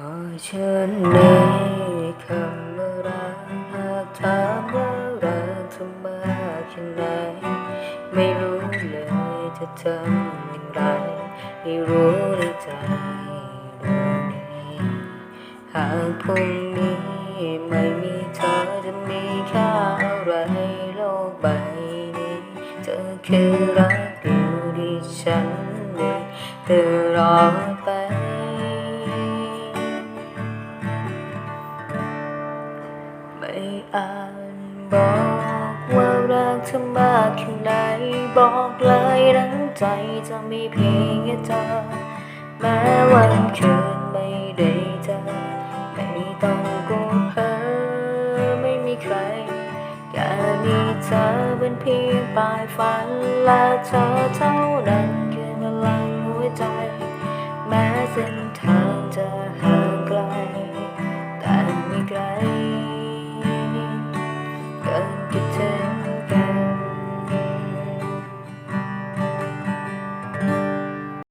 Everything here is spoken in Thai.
อฉันในคำว่ารักหากถามว่ารักเธอมากแค่ไหน ไม่รู้เลยจะทำอย่างไรให้รู้ในใจรู้นี้หากพรุ่งนี้ไม่มีเธอจะมีค่าอะไรโลกใบนี้ เธอคือรักเดียวที่ฉันมีตลอดไป อาจบอกว่ารักเธอมากแค่ไหนบอกเลยทั้งใจจะมีเพียงแค่เธอแม้วันคืนไม่ได้เจอไม่ต้องกลัวเพ้อไม่มีใครแค่มีเธอเป็นเพียงปลายฝันและเธอเท่านั้นคือพลังหัวใจ แม้เส้นทางจะหา